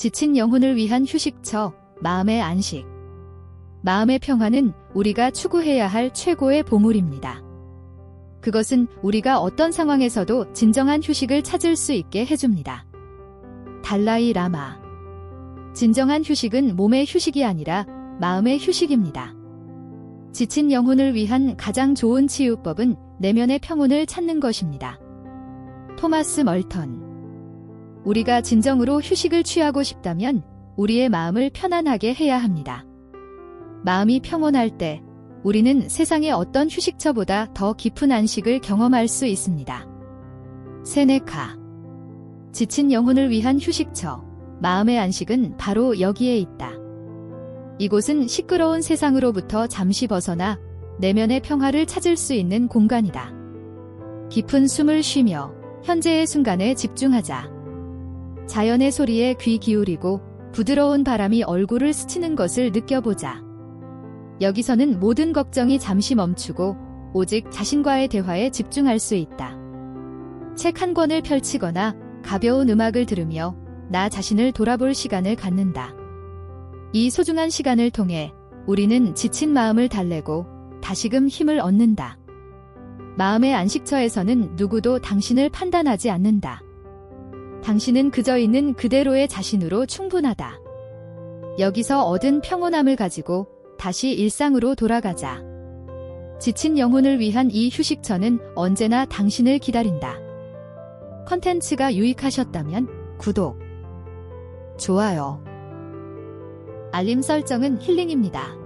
지친 영혼을 위한 휴식처, 마음의 안식. 마음의 평화는 우리가 추구해야 할 최고의 보물입니다. 그것은 우리가 어떤 상황에서도 진정한 휴식을 찾을 수 있게 해줍니다. 달라이 라마. 진정한 휴식은 몸의 휴식이 아니라 마음의 휴식입니다. 지친 영혼을 위한 가장 좋은 치유법은 내면의 평온을 찾는 것입니다. 토마스 멀턴. 우리가 진정으로 휴식을 취하고 싶다면 우리의 마음을 편안하게 해야 합니다. 마음이 평온할 때 우리는 세상의 어떤 휴식처보다 더 깊은 안식을 경험할 수 있습니다. 세네카. 지친 영혼을 위한 휴식처, 마음의 안식은 바로 여기에 있다. 이곳은 시끄러운 세상으로부터 잠시 벗어나 내면의 평화를 찾을 수 있는 공간이다. 깊은 숨을 쉬며 현재의 순간에 집중하자. 자연의 소리에 귀 기울이고 부드러운 바람이 얼굴을 스치는 것을 느껴보자. 여기서는 모든 걱정이 잠시 멈추고 오직 자신과의 대화에 집중할 수 있다. 책 한 권을 펼치거나 가벼운 음악을 들으며 나 자신을 돌아볼 시간을 갖는다. 이 소중한 시간을 통해 우리는 지친 마음을 달래고 다시금 힘을 얻는다. 마음의 안식처에서는 누구도 당신을 판단하지 않는다. 당신은 그저 있는 그대로의 자신으로 충분하다. 여기서 얻은 평온함을 가지고 다시 일상으로 돌아가자. 지친 영혼을 위한 이 휴식처는 언제나 당신을 기다린다. 컨텐츠가 유익하셨다면 구독, 좋아요, 알림 설정은 힐링입니다.